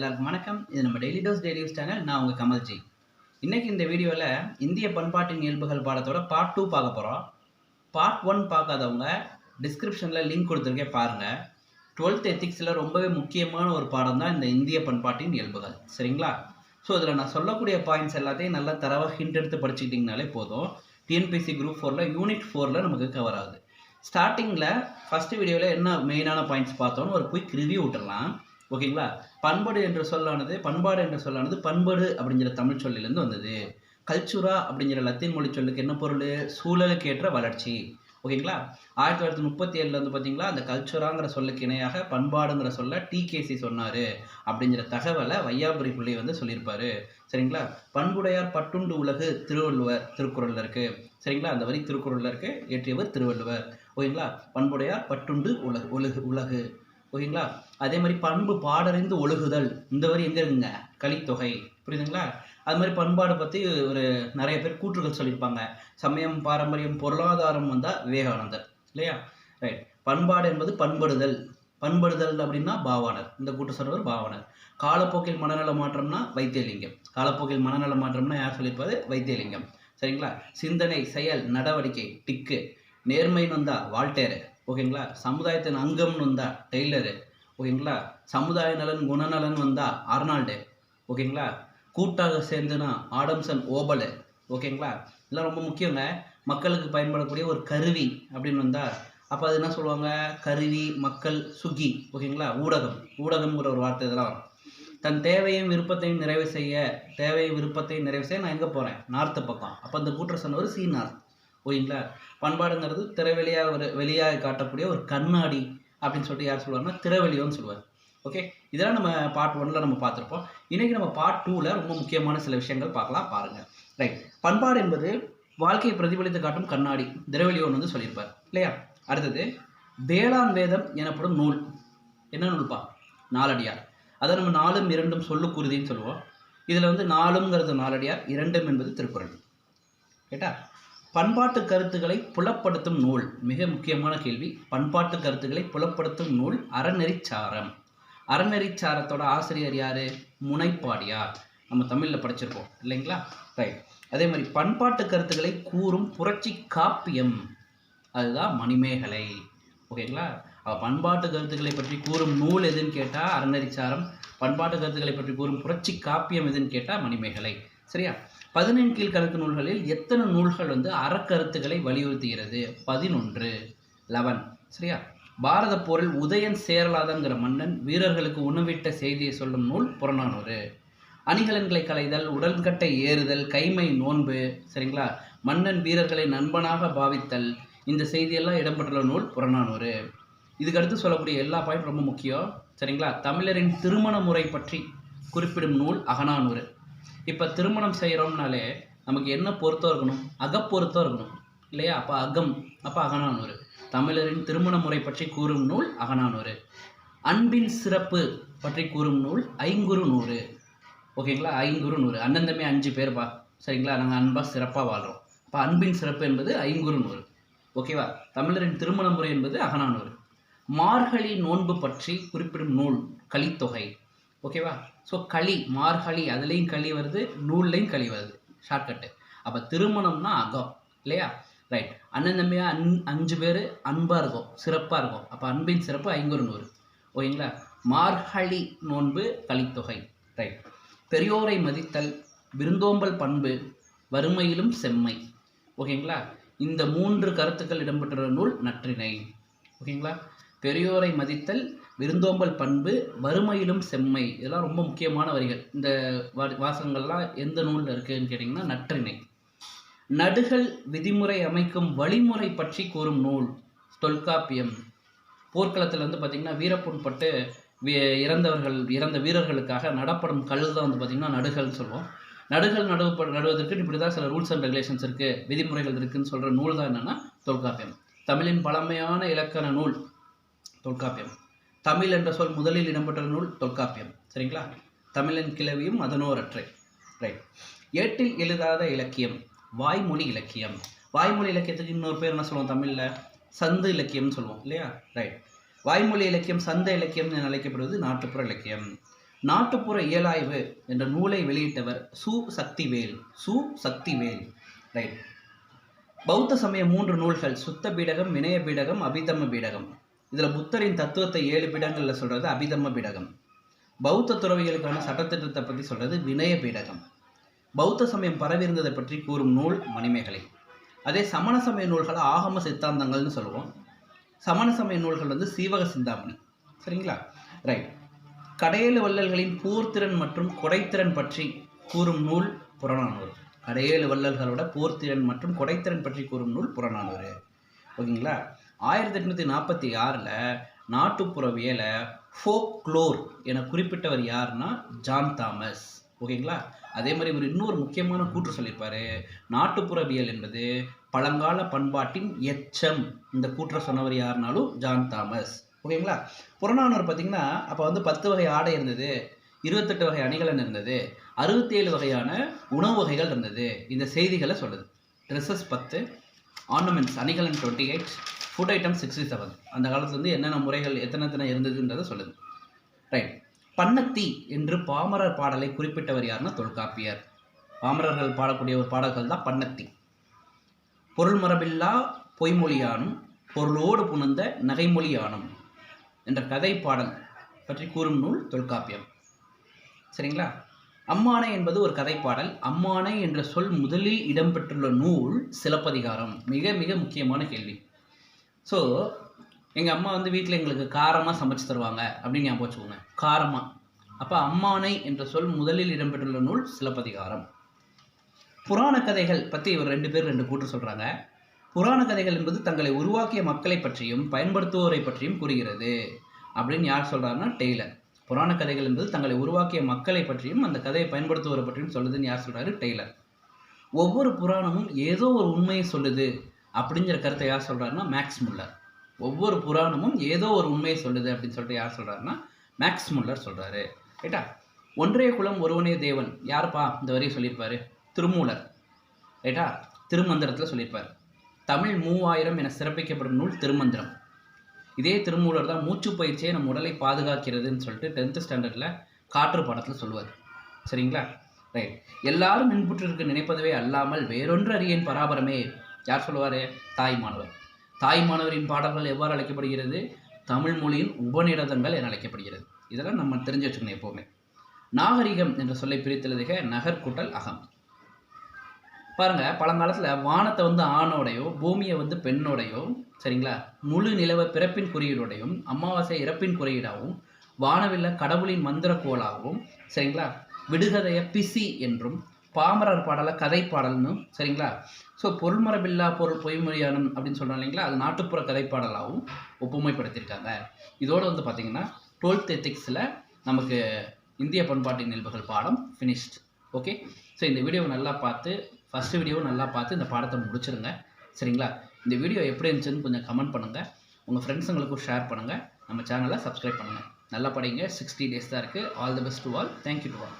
எல்லாருக்கும் வணக்கம். இது நம்ம டெய்லி டோஸ் டெய்லி சேனல் நான் உங்கள் கமல்ஜி இன்றைக்கி இந்த வீடியோவில் இந்திய பண்பாட்டின் இயல்புகள் பாடத்தோட பார்ட் டூ பார்க்க போகிறோம் பார்ட் ஒன் பார்க்காதவங்க டிஸ்கிரிப்ஷனில் லிங்க் கொடுத்துருக்கேன் பாருங்கள் டுவெல்த் எத்திக்ஸில் ரொம்பவே முக்கியமான ஒரு பாடம் தான் இந்த இந்திய பண்பாட்டின் இயல்புகள். சரிங்களா? ஸோ இதில் நான் சொல்லக்கூடிய பாயிண்ட்ஸ் எல்லாத்தையும் நல்லா தரவாக ஹிண்ட் எடுத்து படிச்சுக்கிட்டிங்கனாலே போதும். டிஎன்பிசி குரூப் ஃபோரில் யூனிட் ஃபோரில் நமக்கு கவர் ஆகுது. ஸ்டார்டிங்கில் ஃபஸ்ட்டு வீடியோவில் என்ன மெயினான பாயிண்ட்ஸ் பார்த்தோன்னு ஒரு குயிக் ரிவ்யூ விட்டுடலாம் ஓகேங்களா? பண்பாடு என்ற சொல்லானது பண்பாடு என்ற சொல்லானது பண்பாடு அப்படிங்கிற தமிழ் சொல்லிலேருந்து வந்தது. கல்ச்சுரா அப்படிங்கிற லத்தீன் மொழி சொல்லுக்கு என்ன பொருள்? சூழலுக்கு ஏற்ற வளர்ச்சி. ஓகேங்களா? ஆயிரத்தி தொள்ளாயிரத்தி முப்பத்தி ஏழில் வந்து பார்த்தீங்களா அந்த கல்ச்சுராங்கிற சொல்லுக்கு இணையாக பண்பாடுங்கிற சொல்ல டிகேசி சொன்னார் அப்படிங்கிற தகவலை வையாபுரி பிள்ளை வந்து சொல்லியிருப்பாரு. சரிங்களா? பண்புடையார் பட்டுண்டு உலகு திருவள்ளுவர் திருக்குறளில் இருக்குது சரிங்களா? அந்த வரி திருக்குறளில் இருக்குது இயற்றியவர் திருவள்ளுவர். ஓகேங்களா? பண்புடையார் பட்டுண்டு உலகு உலகு உலகு. ஓகேங்களா? அதே மாதிரி பண்பு பாடறிந்து ஒழுகுதல். இந்த வரி எங்கே இருக்குங்க? கலித்தொகை. புரியுதுங்களா? அது மாதிரி பண்பாடு பற்றி ஒரு நிறைய பேர் கூற்றுகள் சொல்லியிருப்பாங்க. சமயம் பாரம்பரியம் பொருளாதாரம் வந்தால் விவேகானந்தர். இல்லையா? ரைட் பண்பாடு என்பது பண்படுதல். பண்படுதல் அப்படின்னா பாவாணர். இந்த கூட்டு சொல்றவர் பாவாணர். காலப்போக்கில் மனநல மாற்றம்னா வைத்தியலிங்கம். காலப்போக்கில் மனநல மாற்றம்னா யார் சொல்லியிருப்பாரு? வைத்தியலிங்கம். சரிங்களா? சிந்தனை செயல் நடவடிக்கை டிக்கு. நேர்மைன்னு வந்தா வால்டேரு ஓகேங்களா? சமுதாயத்தின் அங்கம்னு வந்தா டெய்லரு. ஓகேங்களா? சமுதாய நலன் குணநலன் வந்தா ஆர்னால்டு ஓகேங்களா? கூட்டாக சேர்ந்துனா ஆடம்சன் ஓபலு. ஓகேங்களா? இதெல்லாம் ரொம்ப முக்கியங்க. மக்களுக்கு பயன்படக்கூடிய ஒரு கருவி அப்படின்னு வந்தால் அப்போ அது என்ன சொல்லுவாங்க? கருவி மக்கள் சுகி. ஓகேங்களா? ஊடகம். ஊடகம்ங்கிற ஒரு வார்த்தை இதெல்லாம் வரும். தன் தேவையும் விருப்பத்தையும் நிறைவு செய்ய தேவையும் விருப்பத்தையும் நிறைவு செய்ய நான் எங்கே போகிறேன் நார்த்து பக்கம். அப்போ அந்த கூற்று சொன்னவர் சி நார்த் ஓகேங்களா பண்பாடுங்கிறது திரைவெளியாக ஒரு வெளியாக காட்டக்கூடிய ஒரு கண்ணாடி அப்படின்னு சொல்லிட்டு யார் சொல்லுவாருன்னா திரைவெளியோன்னு சொல்லுவார். ஓகே இதெல்லாம் நம்ம பார்ட் ஒன்ல நம்ம பார்த்துருப்போம். இன்னைக்கு நம்ம பார்ட் டூவில் ரொம்ப முக்கியமான சில விஷயங்கள் பார்க்கலாம் பாருங்கள் ரைட் பண்பாடு என்பது வாழ்க்கையை பிரதிபலித்து காட்டும் கண்ணாடி திரவெளியோன் வந்து சொல்லியிருப்பார். இல்லையா? அடுத்தது வேளாண் வேதம் எனப்படும் நூல். என்ன நூல்பா நாலடியார். அதை நம்ம நாலும் இரண்டும் சொல்லுக்குருதின்னு சொல்லுவோம். இதில் வந்து நாலுங்கிறது நாலடியார் இரண்டும் என்பது திருக்குறள். கேட்டா? பண்பாட்டு கருத்துக்களை புலப்படுத்தும் நூல். மிக முக்கியமான கேள்வி. பண்பாட்டு கருத்துக்களை புலப்படுத்தும் நூல் அறநெறிச்சாரம் அறநெறிச்சாரத்தோட ஆசிரியர் யாரு? முனைப்பாடியார். நம்ம தமிழில் படிச்சிருப்போம். இல்லைங்களா? ரைட் அதே மாதிரி பண்பாட்டு கருத்துக்களை கூறும் புரட்சி காப்பியம். அதுதான் மணிமேகலை. ஓகேங்களா? அவ பண்பாட்டு கருத்துக்களை பற்றி கூறும் நூல் எதுன்னு கேட்டால் அறநெறிச்சாரம் பண்பாட்டு கருத்துக்களை பற்றி கூறும் புரட்சி காப்பியம் எதுன்னு கேட்டால் மணிமேகலை. சரியா? பதினெண் கீழ்கணக்கு நூல்களில் எத்தனை நூல்கள் வந்து அறக்கருத்துக்களை வலியுறுத்துகிறது? பதினொன்று. லெவன் சரியா? பாரத போரில் உதயன் சேரலாதங்கிற மன்னன் வீரர்களுக்கு உணவிட்ட செய்தியை சொல்லும் நூல் புறநானூறு. அணிகலன்களை களைதல் உடன்கட்டை ஏறுதல் கைமை நோன்பு சரிங்களா? மன்னன் வீரர்களை நண்பனாக பாவித்தல் இந்த செய்தியெல்லாம் இடம்பெற்றுள்ள நூல் புறநானூறு. இதுக்கடுத்து சொல்லக்கூடிய எல்லா பாயிண்ட் ரொம்ப முக்கியம் சரிங்களா? தமிழரின் திருமண முறை பற்றி குறிப்பிடும் நூல் அகநானூறு. இப்போ திருமணம் செய்கிறோம்னாலே நமக்கு என்ன பொருத்தம் இருக்கணும்? அகப்பொருத்தம் இருக்கணும். இல்லையா? அப்போ அகம் அப்போ அகநானூறு. தமிழரின் திருமண முறை பற்றி கூறும் நூல் அகனானூறு அன்பின் சிறப்பு பற்றி கூறும் நூல் ஐங்குறு நூறு. ஓகேங்களா? ஐங்குறு நூறு. அண்ணன் தம்பி அஞ்சு பேர்ப்பா சரிங்களா? நாங்கள் அன்பாக சிறப்பாக வாழ்கிறோம் அப்போ அன்பின் சிறப்பு என்பது ஐங்குறு நூறு. ஓகேவா? தமிழரின் திருமண முறை என்பது அகனானூறு மார்கழி நோன்பு பற்றி குறிப்பிடும் நூல் கலித்தொகை. ஓகேவா ஸோ களி மார்கழி அதுலேயும் களி வருது நூல்லையும் களி வருது. ஷார்ட்கட்டு அப்போ திருமணம்னா அகம் இல்லையா? ரைட் அண்ணன் தம்பியா? அன் அஞ்சு பேர் அன்பாக இருக்கும் சிறப்பாக இருக்கும். அப்போ அன்பின் சிறப்பு ஐங்குறு நூறு. ஓகேங்களா? மார்கழி நோன்பு கலித்தொகை ரைட் பெரியோரை மதித்தல் விருந்தோம்பல் பண்பு வறுமையிலும் செம்மை. ஓகேங்களா? இந்த மூன்று கருத்துக்கள் இடம்பெற்ற நூல் நற்றினை. ஓகேங்களா? பெரியோரை மதித்தல் விருந்தோம்பல் பண்பு வறுமையிலும் செம்மை. இதெல்லாம் ரொம்ப முக்கியமான வரிகள். இந்த வா- வாசகங்கள்லாம் எந்த நூலில் இருக்குதுன்னு கேட்டிங்கன்னா நற்றிணை. நடுகள் விதிமுறை அமைக்கும் வழிமுறை பற்றி கூறும் நூல் தொல்காப்பியம். போர்க்களத்தில் வந்து பார்த்திங்கன்னா வீரப்புண்பட்டு இறந்தவர்கள் இறந்த வீரர்களுக்காக நடப்படும் கல் தான் வந்து பார்த்திங்கன்னா நடுகள்னு சொல்லுவோம். நடுகள் நடுவ நடுவதற்கு இப்படி தான் சில ரூல்ஸ் அண்ட் ரெகுலேஷன்ஸ் இருக்குது விதிமுறைகள் இருக்குதுன்னு சொல்கிற நூல் தான் என்னென்னா தொல்காப்பியம். தமிழின் பழமையான இலக்கண நூல் தொல்காப்பியம். தமிழ் என்ற சொல் முதலில் இடம்பெற்ற நூல் தொல்காப்பியம். சரிங்களா? தமிழன் கிளவியும் அதனோரற்றை. ரைட் ஏட்டில் எழுதாத இலக்கியம் வாய்மொழி இலக்கியம். வாய்மொழி இலக்கியத்துக்கு இன்னொரு பேர் என்ன சொல்லுவோம் தமிழில்? சந்து இலக்கியம்னு சொல்லுவோம் இல்லையா? ரைட் வாய்மொழி இலக்கியம் சந்த இலக்கியம் என அழைக்கப்படுவது நாட்டுப்புற இலக்கியம். நாட்டுப்புற இயலாய்வு என்ற நூலை வெளியிட்டவர் சு. சக்திவேல். சு. சக்திவேல். ரைட் பௌத்த சமய மூன்று நூல்கள் சுத்த பீடகம் வினய பீடகம் அபிதம்ம பீடகம். இதில் புத்தரின் தத்துவத்தை ஏழு பீடங்களில் சொல்கிறது அபிதம்ம பீடகம். பௌத்த துறவிகளுக்கான சட்டத்திட்டத்தை பற்றி சொல்கிறது வினய பீடகம். பௌத்த சமயம் பரவியிருந்ததை பற்றி கூறும் நூல் மணிமேகலை. அதே சமண சமய நூல்களை ஆகம சித்தாந்தங்கள்னு சொல்லுவோம். சமண சமய நூல்கள் வந்து சீவக சிந்தாமணி. சரிங்களா? ரைட் கடையேழு வள்ளல்களின் போர்த்திறன் மற்றும் கொடைத்திறன் பற்றி கூறும் நூல் புறநானூறு. கடையேழு வள்ளல்களோட போர்த்திறன் மற்றும் கொடைத்திறன் பற்றி கூறும் நூல் புறநானூறு. ஓகேங்களா? ஆயிரத்தி எட்நூற்றி நாற்பத்தி ஆறில் நாட்டுப்புறவியலை ஃபோக்லோர் என குறிப்பிட்டவர் யாருன்னா ஜான் தாமஸ். ஓகேங்களா? அதே மாதிரி இவர் இன்னொரு முக்கியமான கூற்று சொல்லியிருப்பாரு. நாட்டுப்புறவியல் என்பது பழங்கால பண்பாட்டின் எச்சம். இந்த கூற்றை சொன்னவர் யாருனாலும் ஜான் தாமஸ். ஓகேங்களா? புறநானூறு பார்த்தீங்கன்னா அப்போ வந்து பத்து வகை ஆடை இருந்தது இருபத்தெட்டு வகை அணிகலன் இருந்தது அறுபத்தேழு வகையான உணவு வகைகள் இருந்தது. இந்த செய்திகளை சொல்லுது. ட்ரெஸ்ஸஸ் பத்து ஆர்னமெண்ட்ஸ் அணிகலன் twenty eight food item sixty seven அந்த காலத்துலேருந்து வந்து என்னென்ன முறைகள் எத்தனை எத்தனை இருந்ததுன்றதை சொல்லுது ரைட் பண்ணத்தி என்று பாமரர் பாடலை குறிப்பிட்டவர் யாருன்னா தொல்காப்பியர். பாமரர்கள் பாடக்கூடிய ஒரு பாடல்கள் தான் பண்ணத்தி பொருள் மரபில்லா பொய்மொழியானும் பொருளோடு புணர்ந்த நகைமொழியானும் என்ற கதை பாடல் பற்றி கூறும் நூல் தொல்காப்பியம். சரிங்களா? அம்மானை என்பது ஒரு கதைப்பாடல். அம்மானை என்ற சொல் முதலில் இடம்பெற்றுள்ள நூல் சிலப்பதிகாரம். மிக மிக முக்கியமான கேள்வி. ஸோ எங்கள் அம்மா வந்து வீட்டில் எங்களுக்கு காரமாக சமைச்சு தருவாங்க அப்படின்னு ஞாபகம் வச்சுக்கோங்க. காரமாக அப்போ அம்மானை என்ற சொல் முதலில் இடம்பெற்றுள்ள நூல் சிலப்பதிகாரம். புராண கதைகள் பற்றி இவர் ரெண்டு பேர் ரெண்டு கூற்று சொல்கிறாங்க புராண கதைகள் என்பது தங்களை உருவாக்கிய மக்களை பற்றியும் பயன்படுத்துவோரை பற்றியும் கூறுகிறது அப்படின்னு யார் சொல்கிறாருன்னா டெய்லர். புராண கதைகள் என்பது தங்களை உருவாக்கிய மக்களை பற்றியும் அந்த கதையை பயன்படுத்துவோரை பற்றியும் சொல்லுதுன்னு யார் சொல்கிறாரு டெய்லர். ஒவ்வொரு புராணமும் ஏதோ ஒரு உண்மையை சொல்லுது அப்படிங்கிற கருத்தை யார் சொல்கிறாருன்னா மேக்ஸ் முல்லர். ஒவ்வொரு புராணமும் ஏதோ ஒரு உண்மையை சொல்லுது அப்படின்னு சொல்லிட்டு யார் சொல்கிறாருன்னா மேக்ஸ் முல்லர் சொல்கிறாரு ரைட்டா? ஒன்றே குலம் ஒருவனே தேவன். யாருப்பா இந்த வரையும் சொல்லியிருப்பார்? திருமூலர். ரைட்டா? திருமந்திரத்தில் சொல்லியிருப்பார். தமிழ் மூவாயிரம் என சிறப்பிக்கப்படும் நூல் திருமந்திரம். இதே திருமூலர் தான் மூச்சு பயிற்சியை நம்ம உடலை பாதுகாக்கிறதுன்னு சொல்லிட்டு டென்த்து ஸ்டாண்டர்டில் காற்று படத்தில் சொல்லுவார். சரிங்களா? ரைட் எல்லாரும் மின்புற்றிற்கு நினைப்பதுவே அல்லாமல் வேறொன்று அறியின் பராபரமே. யார் சொல்லுவார்? தாய் மாணவர். தாய் மாணவரின் பாடல்கள் எவ்வாறு அழைக்கப்படுகிறது? தமிழ் மொழியின் உபநிடதங்கள் என அழைக்கப்படுகிறது. இதெல்லாம் நம்ம தெரிஞ்சு வச்சுக்கணும் எப்போவுமே. நாகரிகம் என்ற சொல்லை பிரித்தெழுதுக நகர் கூட்டல் அகம். பாருங்க பழங்காலத்தில் வானத்தை வந்து ஆணோடையோ பூமியை வந்து பெண்ணோடையோ சரிங்களா? முழு நிலவ பிறப்பின் குறியீடோடையும் அமாவாசை இறப்பின் குறியீடாகவும் வானவில்ல கடவுளின் மந்திர கோலாகவும் சரிங்களா? விடுகதைய பிசி என்றும் பாமரர் பாடலை கதை பாடல்னு சரிங்களா? ஸோ பொருள்மரபில்லா பொருள் பொய்மொழியானம் அப்படின்னு சொல்கிறோம் இல்லைங்களா? அது நாட்டுப்புற கதைப்பாடலாகவும் ஒப்புமைப்படுத்தியிருக்காங்க. இதோடு வந்து பார்த்திங்கன்னா டுவெல்த் எத்திக்ஸில் நமக்கு இந்திய பண்பாட்டின் நிகழ்வுகள் பாடம் ஃபினிஷ்ட் ஓகே ஸோ இந்த வீடியோவை நல்லா பார்த்து ஃபஸ்ட்டு வீடியோவும் நல்லா பார்த்து இந்த பாடத்தை முடிச்சிருங்க. சரிங்களா? இந்த வீடியோ எப்படி இருந்துச்சுன்னு கொஞ்சம் கமெண்ட் பண்ணுங்கள் உங்கள் ஃப்ரெண்ட்ஸுங்களுக்கும் ஷேர் பண்ணுங்கள் நம்ம சேனலை சப்ஸ்கிரைப் பண்ணுங்கள் நல்லா படிங்க. சிக்ஸ்டி டேஸ் தான் இருக்குது all the best to all thank you to all